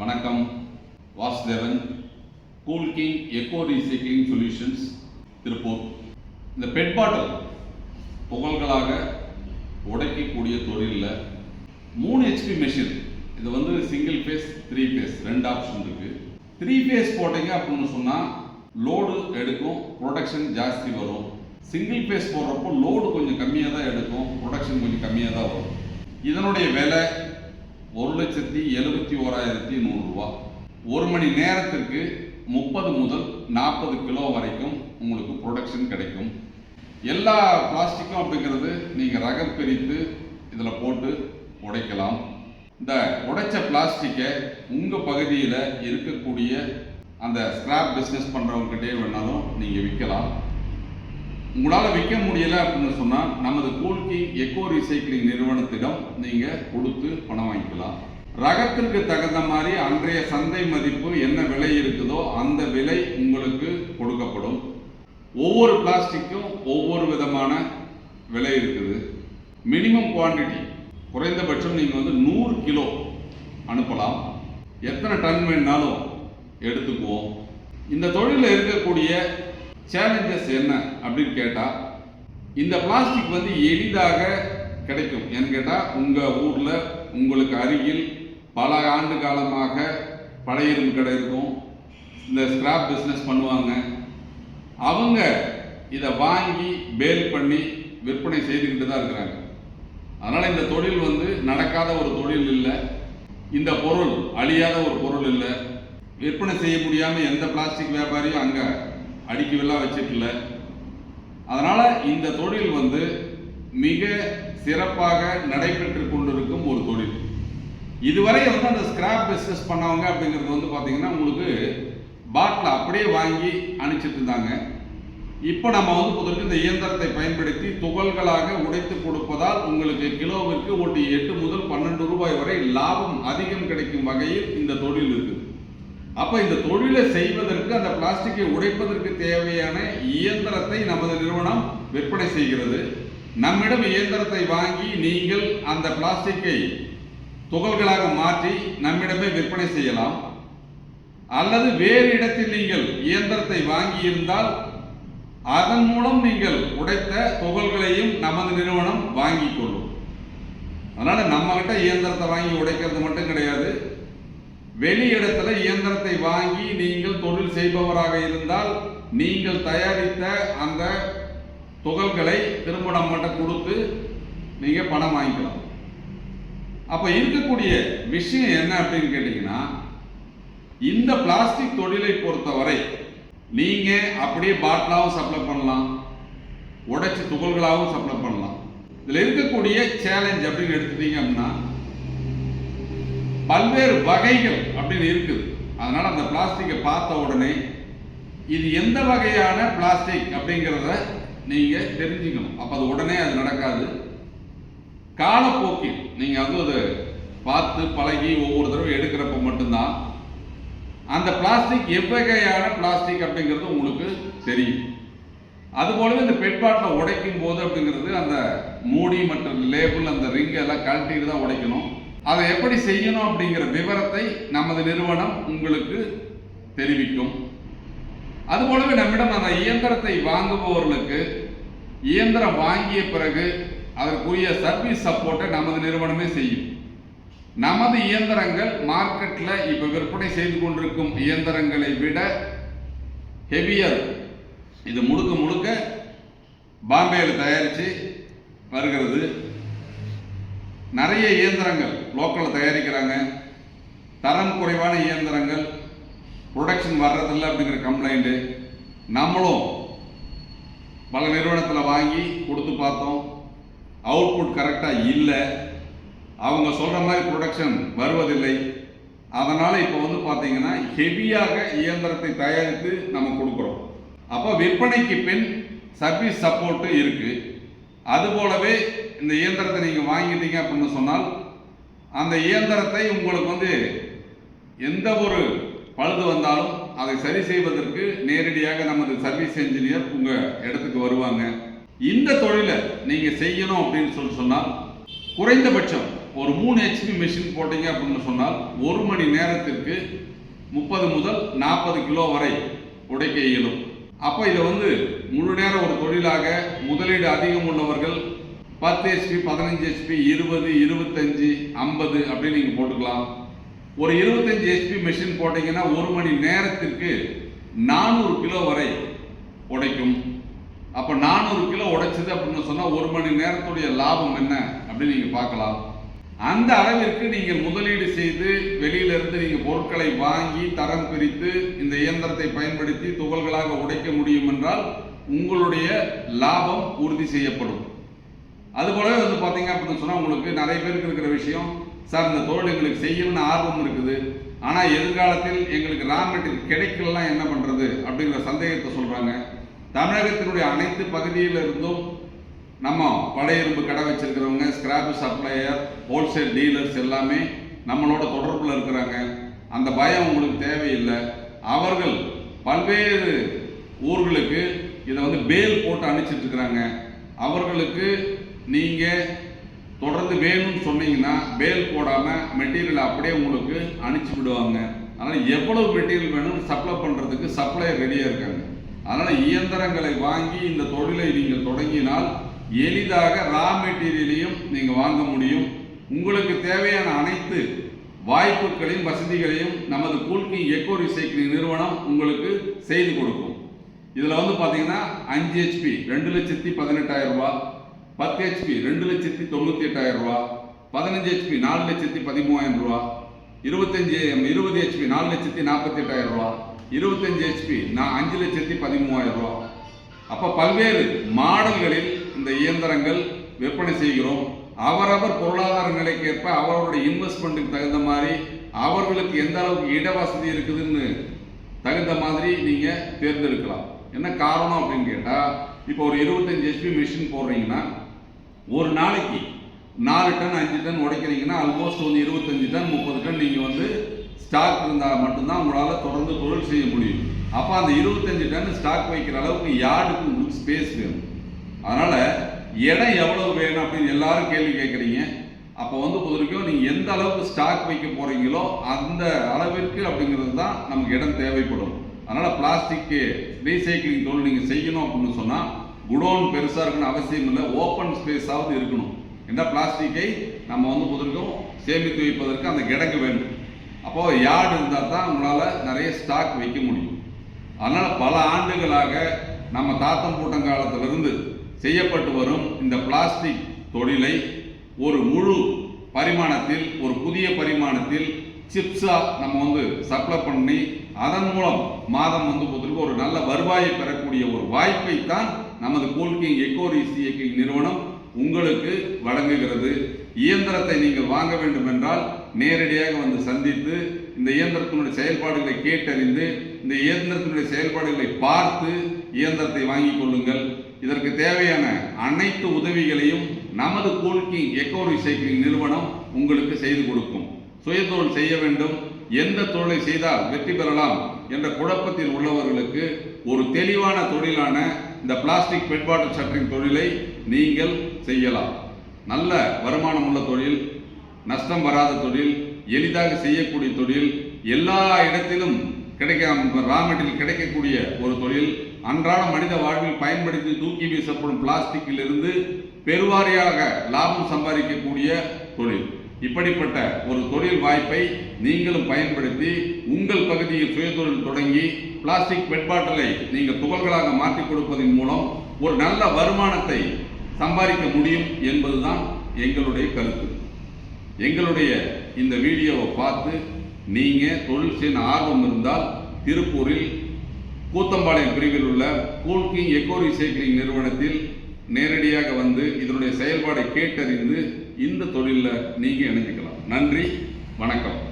வணக்கம் Vasudevan cool king eco recycling solutions Tiruppur. இந்த PET பாட்டில் துகள்களாக உடைக்கக்கூடிய தொழிலில் மூணு ஹெச்பி மெஷின் இது வந்து சிங்கிள் ஃபேஸ் த்ரீ ஃபேஸ் ரெண்டு ஆப்ஷன் இருக்கு. த்ரீ ஃபேஸ் போட்டீங்க அப்படின்னு சொன்னால் லோடு எடுக்கும் ப்ரொடக்ஷன் ஜாஸ்தி வரும். சிங்கிள் ஃபேஸ் போடுறப்போ லோடு கொஞ்சம் கம்மியாக தான் எடுக்கும் ப்ரொடக்ஷன் கொஞ்சம் கம்மியாக தான் வரும். இதனுடைய விலை ஒரு லட்சத்தி எழுபத்தி ஓராயிரத்தி நூறுரூவா ஒரு மணி நேரத்திற்கு முப்பது முதல் நாற்பது கிலோ வரைக்கும் உங்களுக்கு ப்ரொடக்ஷன் கிடைக்கும். எல்லா பிளாஸ்டிக்கும் அப்படிங்கிறது நீங்கள் ரகம் பிரித்து இதில் போட்டு உடைக்கலாம். இந்த உடைச்ச பிளாஸ்டிக்கை உங்கள் பகுதியில் இருக்கக்கூடிய அந்த ஸ்கிராப் பிஸ்னஸ் பண்ணுறவங்ககிட்டே வேணாலும் நீங்கள் விற்கலாம். உங்களால் விற்க முடியல அப்படின்னு சொன்னால் நமது கூல்கி எக்கோ ரீசைக்ளிங் நிறுவனத்திடம் நீங்கள் கொடுத்து பணம் வாங்கிக்கலாம். ரகத்திற்கு தகுந்த மாதிரி அன்றைய சந்தை மதிப்பு என்ன விலை இருக்குதோ அந்த விலை உங்களுக்கு கொடுக்கப்படும். ஒவ்வொரு பிளாஸ்டிக்கும் ஒவ்வொரு விதமான விலை இருக்குது. மினிமம் குவாண்டிட்டி குறைந்தபட்சம் நீங்கள் வந்து நூறு கிலோ அனுப்பலாம். எத்தனை டன் வேணாலும் எடுத்துக்குவோம். இந்த தொழிலில் இருக்கக்கூடிய சேலஞ்சஸ் என்ன அப்படின்னு கேட்டால் இந்த பிளாஸ்டிக் வந்து எளிதாக கிடைக்கும். ஏன்னு கேட்டால் உங்கள் ஊரில் உங்களுக்கு அருகில் பல ஆண்டு காலமாக பழையரும் கடை இருக்கும். இந்த ஸ்கிராப் பிஸ்னஸ் பண்ணுவாங்க. அவங்க இதை வாங்கி பேல் பண்ணி விற்பனை செய்துக்கிட்டு தான் இருக்கிறாங்க. அதனால் இந்த தொழில் வந்து நடக்காத ஒரு தொழில் இல்லை. இந்த பொருள் அழியாத ஒரு பொருள் இல்லை. விற்பனை செய்ய முடியாமல் எந்த பிளாஸ்டிக் வியாபாரியும் அங்கே அடிக்கவெல்லாம் வச்சிருக்கல. அதனால் இந்த தொழில் வந்து மிக சிறப்பாக நடைபெற்று கொண்டிருக்கும் ஒரு தொழில். இதுவரை வந்து அந்த ஸ்கிராப் பிஸ்னஸ் பண்ணவங்க அப்படிங்கிறது வந்து பார்த்தீங்கன்னா உங்களுக்கு பாட்டில் அப்படியே வாங்கி அனுப்பிச்சிட்டு இருந்தாங்க. இப்போ நம்ம வந்து புதற்கு இந்த இயந்திரத்தை பயன்படுத்தி துகள்களாக உடைத்து கொடுப்பதால் உங்களுக்கு கிலோவிற்கு ஒரு எட்டு முதல் பன்னெண்டு ரூபாய் வரை லாபம் அதிகம் கிடைக்கும் வகையில் இந்த தொழில் இருக்குது. அப்போ இந்த தொழிலை செய்வதற்கு அந்த பிளாஸ்டிக்கை உடைப்பதற்கு தேவையான இயந்திரத்தை நமது நிறுவனம் விற்பனை செய்கிறது. நம்மிடம் இயந்திரத்தை வாங்கி நீங்கள் அந்த பிளாஸ்டிக்கை துகள்களாக மாற்றி நம்மிடமே விற்பனை செய்யலாம். அல்லது வேறு இடத்தில் நீங்கள் இயந்திரத்தை வாங்கி இருந்தால் அதன் மூலம் நீங்கள் உடைத்த துகள்களையும் நமது நிறுவனம் வாங்கிக் கொள்ளும். அதனால் நம்மகிட்ட இயந்திரத்தை வாங்கி உடைக்கிறது மட்டும் கிடையாது. வெளி இடத்துல இயந்திரத்தை வாங்கி நீங்கள் தொழில் செய்பவராக இருந்தால் நீங்கள் தயாரித்த அந்த துகள்களை திரும்ப நம்மகிட்ட கொடுத்து நீங்கள் பணம் வாங்கிக்கலாம். அப்போ இருக்கக்கூடிய விஷயம் என்ன அப்படின்னு கேட்டிங்கன்னா இந்த பிளாஸ்டிக் தொழிலை பொறுத்தவரை நீங்கள் அப்படியே பாட்டிலாகவும் சப்ளை பண்ணலாம் உடைச்சி துகள்களாகவும் சப்ளை பண்ணலாம். இதில் இருக்கக்கூடிய சேலஞ்ச் அப்படின்னு எடுத்துட்டீங்க அப்படின்னா பல்வேறு வகைகள் அப்படின்னு இருக்குது. அதனால அந்த பிளாஸ்டிக்கை பார்த்த உடனே இது எந்த வகையான பிளாஸ்டிக் அப்படிங்கிறத நீங்க தெரிஞ்சுக்கணும். அப்ப அது உடனே அது நடக்காது. காலப்போக்கில் நீங்க அது அதை பார்த்து பழகி ஒவ்வொரு தடவை எடுக்கிறப்ப மட்டும்தான் அந்த பிளாஸ்டிக் எவ்வகையான பிளாஸ்டிக் அப்படிங்கிறது உங்களுக்கு தெரியும். அது போலவே இந்த பெட் பாட்டில் உடைக்கும் போது அப்படிங்கிறது அந்த மூடி மற்றும் லேபிள் அந்த ரிங் எல்லாம் கழட்டிட்டு தான் உடைக்கணும். அதை எப்படி செய்யணும் அப்படிங்கிற விவரத்தை நமது நிறுவனம் உங்களுக்கு தெரிவிக்கும். அதுபோலவே நம்மிடம் அந்த இயந்திரத்தை வாங்குபவர்களுக்கு இயந்திரம் வாங்கிய பிறகு அதற்குரிய சர்வீஸ் சப்போர்ட்டை நமது நிறுவனமே செய்யும். நமது இயந்திரங்கள் மார்க்கெட்டில் இப்போ விற்பனை செய்து கொண்டிருக்கும் இயந்திரங்களை விட ஹெவியர் இது முழுக்க முழுக்க பாம்பேயில் தயாரித்து வருகிறது. நிறைய இயந்திரங்கள் லோக்கலில் தயாரிக்கிறாங்க. தரம் குறைவான இயந்திரங்கள் ப்ரொடக்ஷன் வர்றதில்லை அப்படிங்கிற கம்ப்ளைண்ட்டு நம்மளும் பல நிறுவனத்தில் வாங்கி கொடுத்து பார்த்தோம். அவுட்புட் கரெக்டாக இல்லை. அவங்க சொல்கிற மாதிரி ப்ரொடக்ஷன் வருவதில்லை. அதனால் இப்போ வந்து பார்த்தீங்கன்னா ஹெவியாக இயந்திரத்தை தயாரித்து நம்ம கொடுக்குறோம். அப்போ விற்பனைக்கு பின் சர்வீஸ் சப்போர்ட்டு இருக்குது அது போலவே இந்த இயந்திரத்தை நீங்கள் வாங்கிட்டீங்க அப்படின்னு சொன்னால் அந்த இயந்திரத்தை உங்களுக்கு வந்து எந்த ஒரு பழுது வந்தாலும் அதை சரி செய்வதற்கு நேரடியாக நமது சர்வீஸ் என்ஜினியர் உங்கள் இடத்துக்கு வருவாங்க. இந்த தொழிலை நீங்கள் செய்யணும் அப்படின்னு சொல்லி சொன்னால் குறைந்தபட்சம் ஒரு மூணு ஹெச்பி மிஷின் போட்டீங்க அப்படின்னு சொன்னால் ஒரு மணி நேரத்திற்கு முப்பது முதல் நாற்பது கிலோ வரை உடைக்க இயலும். அப்போ இதை வந்து முழு நேரம் ஒரு தொழிலாக முதலீடு அதிகம் உள்ளவர்கள் பத்து ஹெச்பி பதினஞ்சு ஹெச்பி இருபது இருபத்தஞ்சு ஐம்பது அப்படின்னு நீங்கள் போட்டுக்கலாம். ஒரு இருபத்தஞ்சு ஹெச்பி மெஷின் போட்டிங்கன்னா ஒரு மணி நேரத்திற்கு நானூறு கிலோ வரை உடைக்கும். அப்போ நானூறு கிலோ உடைச்சது அப்படின்னு சொன்னால் ஒரு மணி நேரத்துடைய லாபம் என்ன அப்படின்னு நீங்கள் பார்க்கலாம். அந்த அளவிற்கு நீங்கள் முதலீடு செய்து வெளியிலிருந்து நீங்கள் பொருட்களை வாங்கி தரம் பிரித்து இந்த இயந்திரத்தை பயன்படுத்தி துகள்களாக உடைக்க முடியும் என்றால் உங்களுடைய லாபம் உறுதி செய்யப்படும். அதுபோலவே வந்து பார்த்தீங்க அப்படின்னு சொன்னால் உங்களுக்கு நிறைய பேருக்கு இருக்கிற விஷயம் சார் இந்த தொழில் எங்களுக்கு செய்யணும்னு ஆர்வம் இருக்குது. ஆனால் எதிர்காலத்தில் எங்களுக்கு ரா மெட்டீரியல் கிடைக்கலாம் என்ன பண்ணுறது அப்படிங்கிற சந்தேகத்தை சொல்கிறாங்க தமிழகத்தினுடைய அனைத்து பகுதியில் இருந்தும் நம்ம பழையரும்பு கடை வச்சிருக்கிறவங்க ஸ்கிராப் சப்ளையர் ஹோல்சேல் டீலர்ஸ் எல்லாமே நம்மளோட தொடர்பில் இருக்கிறாங்க. அந்த பயம் உங்களுக்கு தேவையில்லை. அவர்கள் பல்வேறு ஊர்களுக்கு இதை வந்து பேல் போட்டு அனுப்பிச்சிட்ருக்குறாங்க அவர்களுக்கு நீங்கள் தொடர்ந்து வேணும்னு சொன்னீங்கன்னா பேல் போடாமல் மெட்டீரியல் அப்படியே உங்களுக்கு அனுப்பிச்சி விடுவாங்க. அதனால் எவ்வளவு மெட்டீரியல் வேணும்னு சப்ளை பண்ணுறதுக்கு சப்ளையர் ரெடியாக இருக்காங்க. அதனால் இயந்திரங்களை வாங்கி இந்த தொழிலை நீங்கள் தொடங்கினால் எளிதாக ரா மெட்டீரியலையும் நீங்கள் வாங்க முடியும். உங்களுக்கு தேவையான அனைத்து வாய்ப்புகளையும் வசதிகளையும் நமது கூல்கிங் எக்கோ ரிசைக்கிளிங் நிறுவனம் உங்களுக்கு செய்து கொடுக்கும். இதில் வந்து பார்த்தீங்கன்னா அஞ்சு ஹெச்பி ரெண்டு லட்சத்தி பதினெட்டாயிரம் ரூபாய். பத்து ஹெச்பி ரெண்டு லட்சத்தி தொண்ணூற்றி எட்டாயிரம் ரூபா பதினஞ்சு ஹெச்பி நாலு லட்சத்தி பதிமூவாயிரம் ரூபா இருபத்தஞ்சு இருபது ஹெச்பி நாலு லட்சத்தி நாற்பத்தி எட்டாயிரம் ரூபா இருபத்தஞ்சு ஹெச்பி நான் அஞ்சு லட்சத்தி பதிமூவாயிரம் ரூபா. அப்போ பல்வேறு மாடல்களில் இந்த இயந்திரங்கள் விற்பனை செய்கிறோம். அவரவர் பொருளாதார நிலைக்கு ஏற்ப அவர்களுடைய இன்வெஸ்ட்மெண்ட்டுக்கு தகுந்த மாதிரி அவர்களுக்கு எந்த அளவுக்கு இட வசதி இருக்குதுன்னு தகுந்த மாதிரி நீங்கள் தேர்ந்தெடுக்கலாம். என்ன காரணம் அப்படின்னு கேட்டால் இப்போ ஒரு இருபத்தஞ்சு ஹெச்பி மிஷின் போடுறீங்கன்னா ஒரு நாளைக்கு நாலு டன் அஞ்சு டன் உடைக்கிறீங்கன்னா ஆல்மோஸ்ட் வந்து இருபத்தஞ்சு டன் முப்பது டன் நீங்கள் வந்து ஸ்டாக் இருந்தால் மட்டும்தான் உங்களால் தொடர்ந்து தொழில் செய்ய முடியும். அப்போ அந்த இருபத்தஞ்சு டன் ஸ்டாக் வைக்கிற அளவுக்கு யார்டுக்கு உங்களுக்கு ஸ்பேஸ் வேணும்? அதனால் இடம் எவ்வளவு வேணும் அப்படின்னு எல்லாரும் கேள்வி கேட்குறீங்க. அப்போ வந்து பொதுவரைக்கும் நீங்கள் எந்த அளவுக்கு ஸ்டாக் வைக்க போகிறீங்களோ அந்த அளவிற்கு அப்படிங்கிறது தான் நமக்கு இடம் தேவைப்படும். அதனால் பிளாஸ்டிக்கு ரீசைக்கிளிங் தொழில் நீங்கள் செய்யணும் அப்படின்னு சொன்னால் குடோன் பெருசாக இருக்கணும் அவசியம் இல்லை. ஓப்பன் ஸ்பேஸாவது இருக்கணும். என்ன பிளாஸ்டிக்கை நம்ம வந்து முதற்கும் சேமித்து வைப்பதற்கு அந்த கிடங்கு வேணும் அப்போது யார்டு இருந்தால் தான் உங்களால் நிறைய ஸ்டாக் வைக்க முடியும். அதனால் பல ஆண்டுகளாக நம்ம தாத்தம் பூட்டங்காலத்திலிருந்து செய்யப்பட்டு வரும் இந்த பிளாஸ்டிக் தொழிலை ஒரு முழு பரிமாணத்தில் ஒரு புதிய பரிமாணத்தில் சிப்ஸாக நம்ம வந்து சப்ளை பண்ணி அதன் மூலம் மாதம் வந்து பொறுத்தவரைக்கும் ஒரு நல்ல வருவாயை பெறக்கூடிய ஒரு வாய்ப்பை தான் நமது கூல்கிங் எக்கோ ரீசைக்கிளிங் நிறுவனம் உங்களுக்கு வழங்குகிறது. இயந்திரத்தை நீங்கள் வாங்க வேண்டும் என்றால் நேரடியாக வந்து சந்தித்து இந்த இயந்திரத்தினுடைய செயல்பாடுகளை கேட்டறிந்து இந்த இயந்திரத்தினுடைய செயல்பாடுகளை பார்த்து இயந்திரத்தை வாங்கிக் கொள்ளுங்கள். இதற்கு தேவையான அனைத்து உதவிகளையும் நமது கூல்கிங் எக்கோ ரீசைக்கிளிங் நிறுவனம் உங்களுக்கு செய்து கொடுக்கும். சுயதொழில் செய்ய வேண்டும். எந்த தொழிலை செய்தால் வெற்றி பெறலாம் என்ற குழப்பத்தில் உள்ளவர்களுக்கு ஒரு தெளிவான தொழிலான இந்த பிளாஸ்டிக் பெட் வாட்டர் ஷட்டரிங் தொழிலை நீங்கள் செய்யலாம். நல்ல வருமானம் உள்ள தொழில் நஷ்டம் வராத தொழில் எளிதாக செய்யக்கூடிய தொழில் எல்லா இடத்திலும் கிடைக்காம ரா மெட்டீரியல் கிடைக்கக்கூடிய ஒரு தொழில் அன்றாட மனித வாழ்வில் பயன்படுத்தி தூக்கி வீசப்படும் பிளாஸ்டிக்கில் இருந்து பெருவாரியாக லாபம் சம்பாதிக்கக்கூடிய தொழில். இப்படிப்பட்ட ஒரு தொழில் வாய்ப்பை நீங்களும் பயன்படுத்தி உங்கள் பகுதியில் சுயதொழில் தொடங்கி பிளாஸ்டிக் பெட்பாட்டலை நீங்கள் துகள்களாக மாற்றி கொடுப்பதன் மூலம் ஒரு நல்ல வருமானத்தை சம்பாதிக்க முடியும் என்பதுதான் எங்களுடைய கருத்து. எங்களுடைய இந்த வீடியோவை பார்த்து நீங்கள் தொழில் செய்ய ஆர்வம் இருந்தால் திருப்பூரில் கூத்தம்பாளையம் பிரிவில் உள்ள கூல்கிங் எக்கோ ரீசைக்கிளிங் நிறுவனத்தில் நேரடியாக வந்து இதனுடைய செயல்பாடை கேட்டறிந்து இந்த தொழிலில் நீங்கள் இணைஞ்சிக்கலாம். நன்றி வணக்கம்.